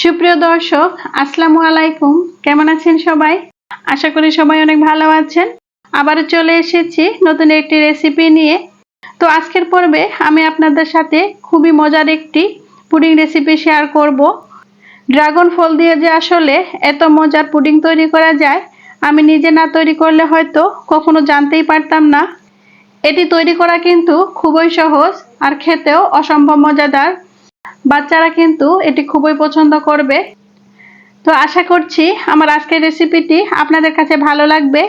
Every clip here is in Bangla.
সুপ্রিয় দর্শক, আসসালামু আলাইকুম। কেমন আছেন সবাই? আশা করি সবাই অনেক ভালো আছেন। আবারও চলে এসেছি নতুন একটি রেসিপি নিয়ে। তো আজকের পর্বে আমি আপনাদের সাথে খুবই মজার একটি পুডিং রেসিপি শেয়ার করব। ড্রাগন ফল দিয়ে যে আসলে এত মজার পুডিং তৈরি করা যায়, আমি নিজে না তৈরি করলে হয়তো কখনো জানতেই পারতাম না। এটি তৈরি করা কিন্তু খুবই সহজ আর খেতেও অসম্ভব মজাদার। বাচ্চারা কিন্তু এটি খুবই পছন্দ করবে। তো আশা করছি আমার আজকের রেসিপিটি আপনাদের কাছে ভালো লাগবে।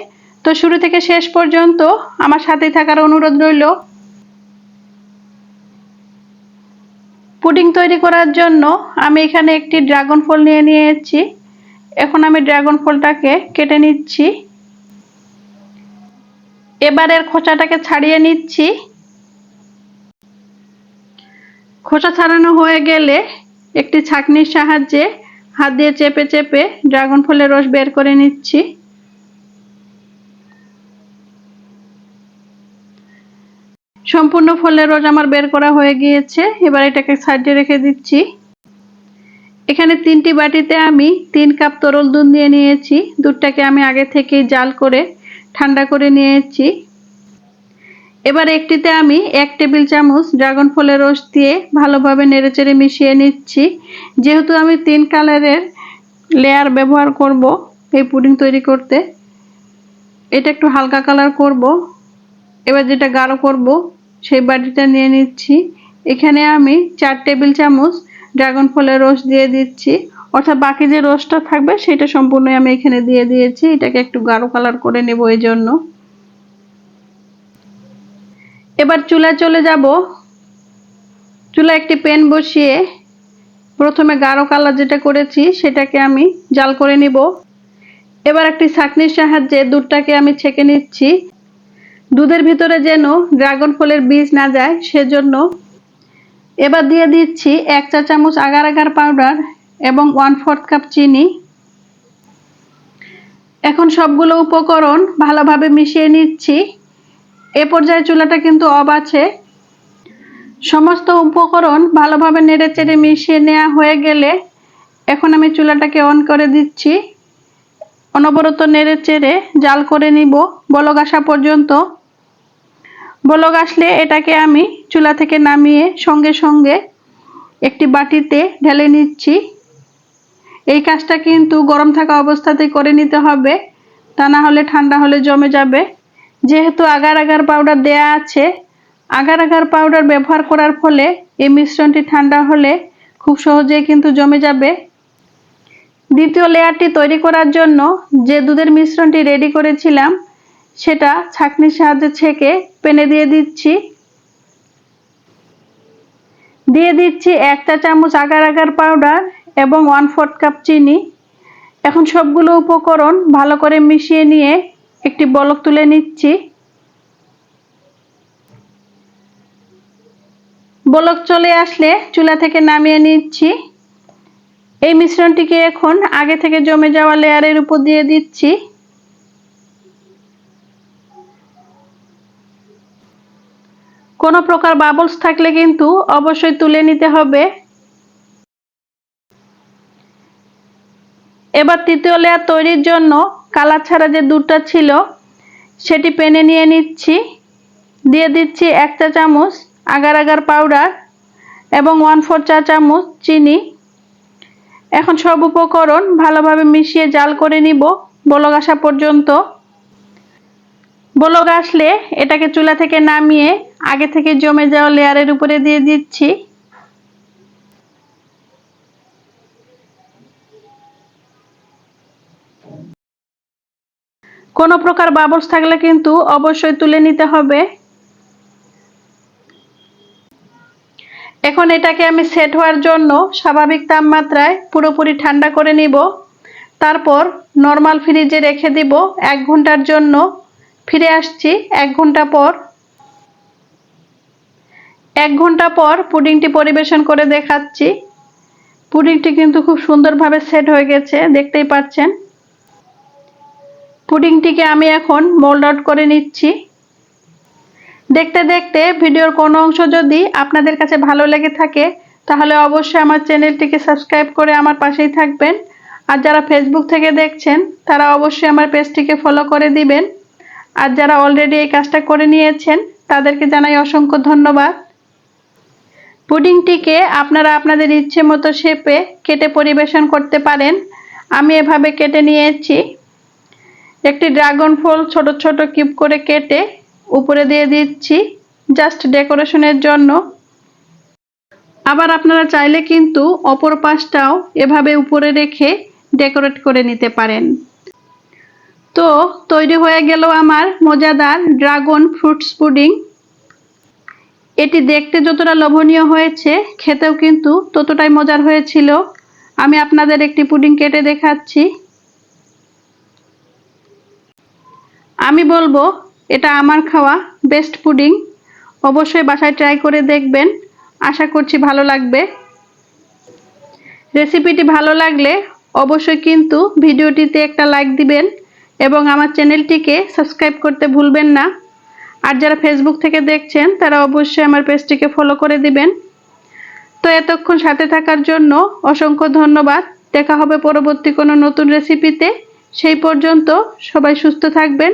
তো শুরু থেকে শেষ পর্যন্ত আমার সাথে থাকার অনুরোধ রইল। পুডিং তৈরি করার জন্য আমি এখানে একটি ড্রাগন ফল নিয়ে নিয়েছি। এখন আমি ড্রাগন ফলটাকে কেটে নিচ্ছি। এবারের খোঁচাটাকে ছাড়িয়ে নিচ্ছি। খোসা ছাড়ানো হয়ে গেলে একটি ছাঁকনির সাহায্যে হাত দিয়ে চেপে চেপে ড্রাগন ফলের রস বের করে নিচ্ছি। সম্পূর্ণ ফলের রস আমার বের করা হয়ে গিয়েছে, এবার এটাকে সাইডে রেখে দিচ্ছি। এখানে তিনটি বাটিতে আমি তিন কাপ তরল দুধ নিয়ে নিয়েছি। দুধটাকে আমি আগে থেকে জাল করে ঠান্ডা করে নিয়েছি। এবার একটিতে আমি এক টেবিল চামচ ড্রাগন ফলের রস দিয়ে ভালোভাবে নেড়েচেড়ে মিশিয়ে নিচ্ছি। যেহেতু আমি তিন কালারের লেয়ার ব্যবহার করব এই পুডিং তৈরি করতে, এটা একটু হালকা কালার করব। এবার যেটা গাঢ় করব, সেই বাটিটা নিয়ে নিচ্ছি। এখানে আমি চার টেবিল চামচ ড্রাগন ফলের রস দিয়ে দিচ্ছি। অর্থাৎ বাকি যে রসটা থাকবে, সেটা সম্পূর্ণই আমি এখানে দিয়ে দিয়েছি। এটাকে একটু গাঢ় কালার করে নেব এই জন্য। এবার চুলা চলে যাব। চুলা একটি প্যান বসিয়ে প্রথমে গাঢ় কালার যেটা করেছি সেটাকে আমি জাল করে নিব। এবার একটি ছাঁকনির সাহায্যে দুধটাকে আমি ছেঁকে নিচ্ছি। দুধের ভিতরে যেন ড্রাগন ফলের বীজ না যায় সেজন্য এবার দিয়ে দিচ্ছি এক চা চামচ আগার আগার পাউডার এবং ওয়ান ফোর্থ কাপ চিনি। এখন সবগুলো উপকরণ ভালোভাবে মিশিয়ে নিচ্ছি। এ পর্যায়ে চুলাটা কিন্তু অব আছে। সমস্ত উপকরণ ভালোভাবে নেড়ে চেড়ে মিশিয়ে নেওয়া হয়ে গেলে এখন আমি চুলাটাকে অন করে দিচ্ছি। অনবরত নেড়ে চেড়ে জাল করে নিব বলক আসা পর্যন্ত। বলক আসলে এটাকে আমি চুলা থেকে নামিয়ে সঙ্গে সঙ্গে একটি বাটিতে ঢেলে নিচ্ছি। এই কাজটা কিন্তু গরম থাকা অবস্থাতে করে নিতে হবে, তা না হলে ঠান্ডা হলে জমে যাবে। যেহেতু আগার আগার পাউডার দেয়া আছে, আগার আগার পাউডার ব্যবহার করার ফলে এই মিশ্রণটি ঠান্ডা হলে খুব সহজেই কিন্তু জমে যাবে। দ্বিতীয় লেয়ারটি তৈরি করার জন্য যে দুধের মিশ্রণটি রেডি করেছিলাম, সেটা ছাঁকনির সাহায্যে ছেঁকে পেনে দিয়ে দিচ্ছি। দিয়ে দিচ্ছি এক চা চামচ আগার আগার পাউডার এবং ওয়ান ফোর্থ কাপ চিনি। এখন সবগুলো উপকরণ ভালো করে মিশিয়ে নিয়ে একটি বলক তুলে নিচ্ছি। বলক চলে আসলে চুলা থেকে নামিয়ে নিচ্ছি। এই মিশ্রণটিকে এখন আগে থেকে জমে যাওয়া লেয়ারের উপর দিয়ে দিচ্ছি। কোনো প্রকার বাবলস থাকলে কিন্তু অবশ্যই তুলে নিতে হবে। এবার তৃতীয় লেয়ার তৈরির জন্য কালার ছাড়া যে দুধটা ছিল, সেটি পেনে নিয়ে নিচ্ছি। দিয়ে দিচ্ছি এক চা চামচ আগার আগার পাউডার এবং ওয়ান ফোর চা চামচ চিনি। এখন সব উপকরণ ভালোভাবে মিশিয়ে জাল করে নিব। বলক আসা পর্যন্ত। বলক আসলে এটাকে চুলা থেকে নামিয়ে আগে থেকে জমে যাওয়া লেয়ারের উপরে দিয়ে দিচ্ছি। কোনো প্রকার বাবলস থাকলে কিন্তু অবশ্যই তুলে নিতে হবে। এখন এটাকে আমি সেট হওয়ার জন্য স্বাভাবিক তাপমাত্রায় পুরোপুরি ঠান্ডা করে নিব। তারপর নর্মাল ফ্রিজে রেখে দিব এক ঘণ্টার জন্য। ফিরে আসছি এক ঘণ্টা পর। এক ঘণ্টা পর পুডিংটি পরিবেশন করে দেখাচ্ছি। পুডিংটি কিন্তু খুব সুন্দরভাবে সেট হয়ে গেছে, দেখতেই পাচ্ছেন। পুডিংটিকে আমি এখন মোল্ড আউট করে নিচ্ছি। দেখতে দেখতে ভিডিওর কোনো অংশ যদি আপনাদের কাছে ভালো লেগে থাকে, তাহলে অবশ্যই আমার চ্যানেলটিকে সাবস্ক্রাইব করে আমার পাশেই থাকবেন। আর যারা ফেসবুক থেকে দেখছেন, তারা অবশ্যই আমার পেজটিকে ফলো করে দিবেন। আর যারা অলরেডি এই কাজটা করে নিয়েছেন, তাদেরকে জানাই অসংখ্য ধন্যবাদ। পুডিংটিকে আপনারা আপনাদের ইচ্ছে মতো শেপে কেটে পরিবেশন করতে পারেন। আমি এভাবে কেটে নিয়েছি। একটি ড্রাগন ফল ছোট ছোট কিউব করে কেটে উপরে দিয়ে দিচ্ছি, জাস্ট ডেকোরেশনের জন্য। আবার আপনারা চাইলে কিন্তু অপর পাশটাও এভাবে উপরে রেখে ডেকোরেট করে নিতে পারেন। তো তৈরি হয়ে গেল আমার মজাদার ড্রাগন ফ্রুটস পুডিং। এটি দেখতে যতটা লোভনীয় হয়েছে, খেতেও কিন্তু ততটাই মজার হয়েছিল। আমি আপনাদের একটি পুডিং কেটে দেখাচ্ছি। আমি বলব, এটা আমার খাওয়া বেস্ট পুডিং অবশ্যই বাসায় ট্রাই করে দেখবেন। আশা করছি ভালো লাগবে। রেসিপিটি ভালো লাগলে অবশ্যই কিন্তু ভিডিওটিতে একটা লাইক দিবেন এবং আমার চ্যানেলটিকে সাবস্ক্রাইব করতে ভুলবেন না। আর যারা ফেসবুক থেকে দেখছেন, তারা অবশ্যই আমার পেজটিকে ফলো করে দিবেন। তো এতক্ষণ সাথে থাকার জন্য অসংখ্য ধন্যবাদ। দেখা হবে পরবর্তী কোনো নতুন রেসিপিতে সেই পর্যন্ত সবাই সুস্থ থাকবেন।